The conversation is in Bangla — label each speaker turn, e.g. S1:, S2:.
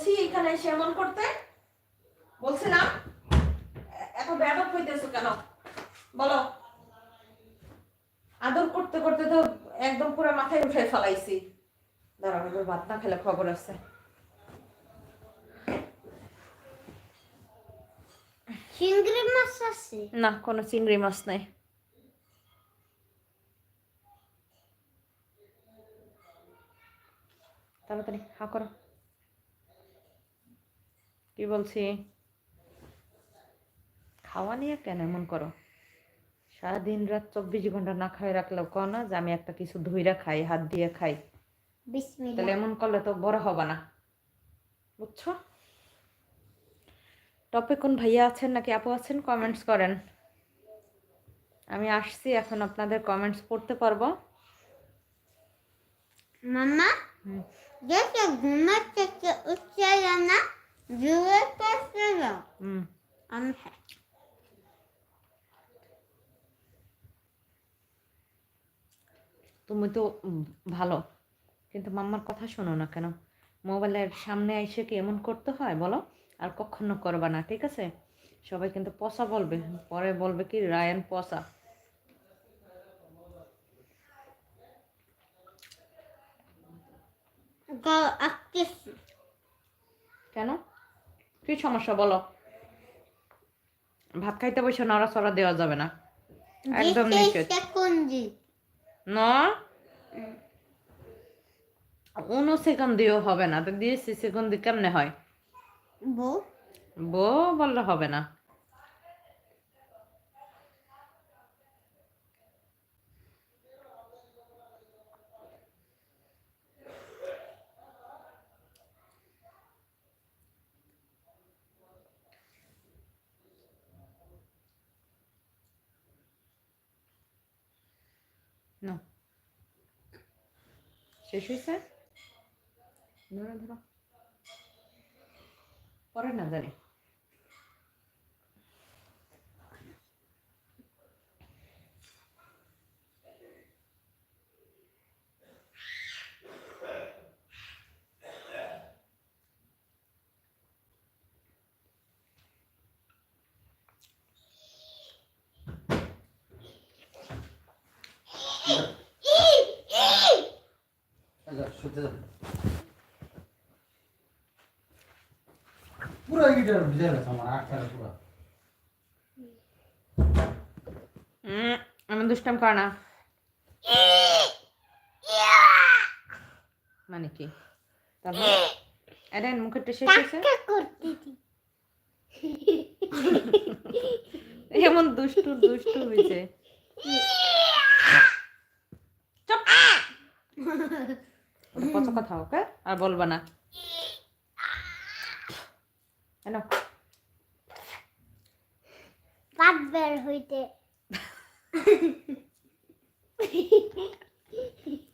S1: বলছি এখানে এসে এমন করতে। বলছিলাম এত ব্যাপক হইতেছো কেন? বলো। আদর করতে করতে তো একদম পুরো মাথায় উঠে ফেলাইছি। দাঁড়াও এবার ভাত না খেলে খবর আছে।
S2: চিংড়ি মাছ আছে?
S1: না কোনো চিংড়ি মাছ নাই। তাড়াতাড়ি হা করো। কি বলছি? খাওয়া নিয়ে কেন এমন করো? সারাদিন রাত চব্বিশ ঘণ্টা না খাই রাখলেও কো না যে আমি একটা কিছু ধুইরা খাই হাত দিয়ে খাই। তাহলে এমন করলে তো বড় হবে না। বুঝছ? টপে কোন ভাইয়া আছেন নাকি আপু আছেন কমেন্টস করেন। আমি আসছি এখন আপনাদের কমেন্টস পড়তে পারব।
S2: মামা
S1: হুম।
S2: দেখে ঘুমাচ্ছে
S1: তুমি তো ভালো। কিন্তু মাম্মার কথা শোনো না কেন? মোবাইলের সামনে এসে কি এমন করতে হয় বলো? আর কখনো করবা না ঠিক আছে? সবাই কিন্তু পচা বলবে। পরে বলবে কি রায়ান পচা। কেন? কি সমস্যা বলো? ভাত খাইতে বসে নড়াচড়া দেওয়া যাবে না। একদম নিষেধ না উনো সেকেন্ড দিয়েও হবে না তো দিয়েছি সেকেন্ড দিয়ে কেমনে হয়
S2: বো
S1: বো বললে হবে না No. শেষ হয়েছে? ধরো ধরো। পরে না জানি।
S3: আচ্ছা শুতে যাও পুরো গিটার ভিজে গেছে আমার আটটার পুরো
S1: হুম আমি দুষ্টাম কর না মানে কি তারপর এডেন মুখেরটা শেষ হয়েছে
S2: কাকা করতেছি
S1: এমন দুষ্টু দুষ্টু হয়েছে চুপ। কত কথা ওকে? আর বলবা না। হ্যালো
S2: পাত বের হইতে।